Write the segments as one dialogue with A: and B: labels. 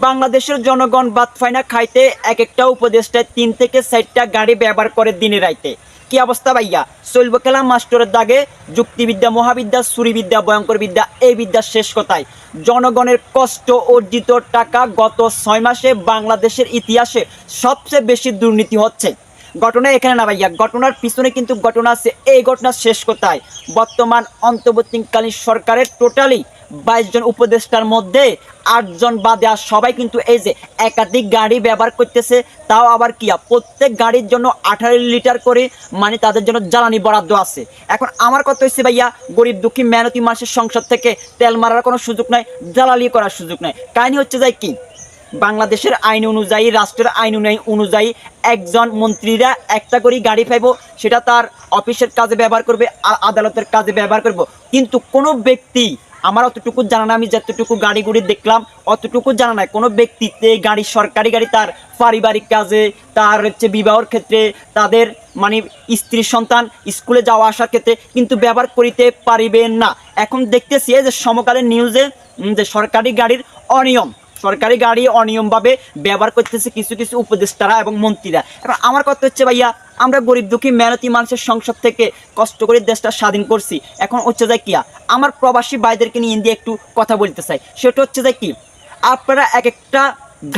A: বাংলাদেশের জনগণ বাদ ফাইনা খাইতে এক একটা উপদেষ্টায় তিন থেকে চারটা গাড়ি ব্যবহার করে দিনে রাইতে। কি অবস্থা ভাইয়া? চলব খেলা মাস্টরের দাগে, যুক্তিবিদ্যা, মহাবিদ্যা সুরিবিদ্যা ভয়ঙ্কর বিদ্যা, এই বিদ্যা শেষ কথায়। জনগণের কষ্ট, অর্জিত টাকা গত ছয় মাসে বাংলাদেশের ইতিহাসে সবচেয়ে বেশি দুর্নীতি হচ্ছে। ঘটনা এখানে না ভাইয়া, ঘটনার পিছনে কিন্তু ঘটনা আছে, এই ঘটনা শেষ কোথায়। বর্তমান অন্তর্বর্তীকালীন সরকারের টোটালি বাইশ জন উপদেষ্টার মধ্যে আটজন বাদে আর সবাই কিন্তু এই যে একাধিক গাড়ি ব্যবহার করতেছে, তাও আবার কিয়া প্রত্যেক গাড়ির জন্য আঠারো লিটার করে মানে তাদের জন্য জ্বালানি বরাদ্দ আছে। এখন আমার কথা হচ্ছে ভাইয়া, গরিব দুঃখী মেহনতি মানুষের সংসদ থেকে তেল মারার কোনো সুযোগ নাই জ্বালালি করার সুযোগ নাই। কাহিনী হচ্ছে যাই কি? বাংলাদেশের আইন অনুযায়ী, রাষ্ট্রের আইন অনুযায়ী- একজন মন্ত্রীরা একটা করে গাড়ি পাইব, সেটা তার অফিসের কাজে ব্যবহার করবে, আ- আদালতের কাজে ব্যবহার করব। কিন্তু কোনো ব্যক্তি আমার অতটুকু জানা না আমি যতটুকু গাড়ি গুড়ি দেখলাম, অতটুকু জানা নাই। কোনো ব্যক্তিতে গাড়ি, সরকারি গাড়ি তার পারিবারিক কাজে, তার হচ্ছে বিবাহর ক্ষেত্রে তাদের মানে স্ত্রী, সন্তান স্কুলে যাওয়া আসার ক্ষেত্রে কিন্তু ব্যবহার করিতে পারিবেন না। এখন দেখতেছি যে সমকালীন নিউজে যে সরকারি গাড়ির অনিয়ম সরকারি গাড়ি অনিয়মভাবে ব্যবহার করতেছে কিছু কিছু উপদেষ্টারা এবং মন্ত্রীরা। এখন আমার কথা হচ্ছে, ভাইয়া, আমরা গরিব দুঃখী, মেহনতি মানুষের সংসদ থেকে কষ্ট করে দেশটা স্বাধীন করছি। এখন হচ্ছে যায় কিয়া, আমার প্রবাসী ভাইদেরকে নিয়ে দিয়ে একটু কথা বলতে চাই। সেটা হচ্ছে যায় কি, আপনারা এক একটা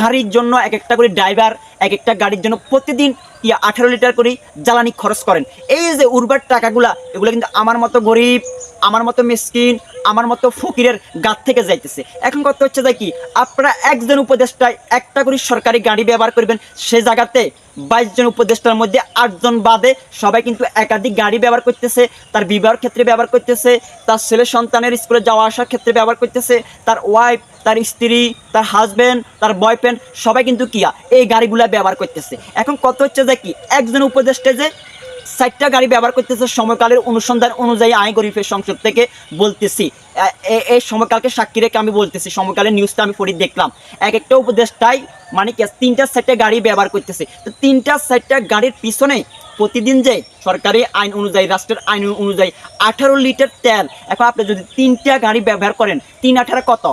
A: গাড়ির জন্য এক একটা করে ড্রাইভার এক একটা গাড়ির জন্য প্রতিদিন ইয়া আঠারো লিটার করে জ্বালানি খরচ করেন। এই যে উর্বার টাকাগুলা, এগুলো কিন্তু আমার মতো গরিব আমার মতো মিসকিন, আমার মতো ফকিরের গাত থেকে যাইতেছে। এখন কথা হচ্ছে যে কি, আপনারা একজন উপদেষ্টায় একটা করে সরকারি গাড়ি ব্যবহার করবেন সে জায়গাতে বাইশ জন উপদেষ্টার মধ্যে আটজন বাদে সবাই কিন্তু একাধিক গাড়ি ব্যবহার করতেছে, তার বিবাহের ক্ষেত্রে ব্যবহার করতেছে, তার ছেলে সন্তানের স্কুলে যাওয়া আসার ক্ষেত্রে ব্যবহার করতেছে, তার ওয়াইফ তার স্ত্রী, তার হাজবেন্ড তার বয়ফ্রেন্ড সবাই কিন্তু কিয়া এই গাড়িগুলা ব্যবহার করতেছে। এখন কত হচ্ছে যে কি, একজন উপদেষ্টা যে চারটা গাড়ি ব্যবহার করতেছে সময়কালের অনুসন্ধান অনুযায়ী আয় গরিবের সংসদ থেকে বলতেছি। এই সময়কালকে সাক্ষী রেখে আমি বলতেছি সময়কালের নিউজটা আমি পড়ি দেখলাম। এক একটা উপদেষ্টাই মানে কি, তিনটা চারটা গাড়ি ব্যবহার করতেছে। তো তিনটা চারটা গাড়ির পিছনে প্রতিদিন যে সরকারি আইন অনুযায়ী, রাষ্ট্রের আইন অনুযায়ী আঠারো লিটার তেল। এখন আপনি যদি তিনটা গাড়ি ব্যবহার করেন, তিন আঠারো কত?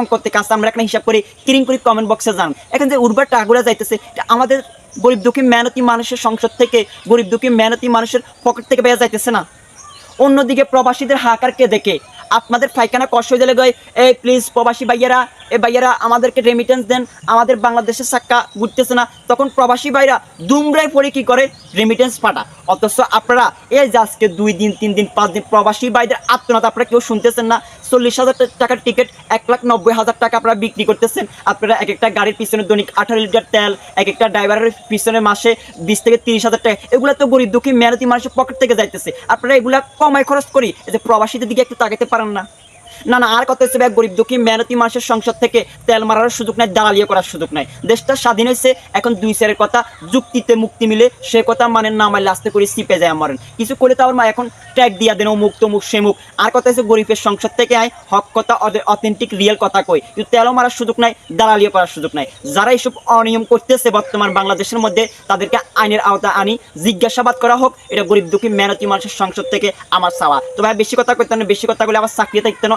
A: অঙ্ক করতে কাজ, আমরা একটা হিসাব করি, কিরিং করি কমেন্ট বক্সে জানান এখন যে উর্বর টাকাগুলো যাইতেছে আমাদের গরিব দুঃখী, মেহনতি মানুষের সংসদ থেকে, গরিব দুঃখী, মেহনতি মানুষের পকেট থেকে বেয়া যাইতেছে না। অন্যদিকে প্রবাসীদের হাহাকারকে দেখে? আপনাদের ফাইখানা কষ্ট হয়ে গেলে এই প্লিজ প্রবাসী ভাইয়েরা এ ভাইয়েরা, আমাদেরকে রেমিটেন্স দেন, আমাদের বাংলাদেশের সাক্কা ঘুরতেছে না। তখন প্রবাসী ভাইরা দুমরায় পড়ে কি করে? রেমিটেন্স পাঠা অথচ আপনারা, এই যে আজকে দুই দিন, তিন দিন, পাঁচ দিন প্রবাসী ভাইদের আত্মনাথ আপনারা কেউ শুনতেছেন না। চল্লিশ হাজার টাকার টিকিট এক লাখ নব্বই হাজার টাকা আপনারা বিক্রি করতেছেন। আপনারা এক একটা গাড়ির পিছনে দৈনিক আঠারো লিটার তেল, এক একটা ড্রাইভারের পিছনে মাসে বিশ থেকে তিরিশ হাজার টাকা। এগুলো তো গরিব দুঃখী মেহনতি মানুষের পকেট থেকে যাইতেছে। আপনারা এগুলা কমায় খরচ করি যে প্রবাসীদের দিকে একটু তাকাতে পারেন না। না না আর হচ্ছে ভাই, গরিব দুঃখী মেহনতি মানুষের সংসদ থেকে তেল মারার সুযোগ নাই দালালিও করার সুযোগ নাই। দেশটা স্বাধীন হয়েছে এখন দুই সেরের কথা যুক্তিতে মুক্তি মিলে সে কথা মানে না মারলে আস্তে করে সিপে যায় মারেন কিছু করলে তো আমার মা এখন ট্যাগ দিয়া দেন অমুক তমুক সেমুক। আর কথা হচ্ছে গরিবের সংসদ থেকে আয় হক কথা অথেন্টিক রিয়েল কথা কই। কিন্তু তেলও মারার সুযোগ নাই দালালিও করার সুযোগ নাই। যারা এইসব অনিয়ম করতেছে বর্তমান বাংলাদেশের মধ্যে তাদেরকে আইনের আওতা আনি জিজ্ঞাসাবাদ করা হোক এটা গরিব দুঃখী মেহনতি মানুষের সংসদ থেকে আমার চাওয়া। তো ভাই বেশি কথা করতে বেশি কথা বলে আমার চাকরি থাকতে না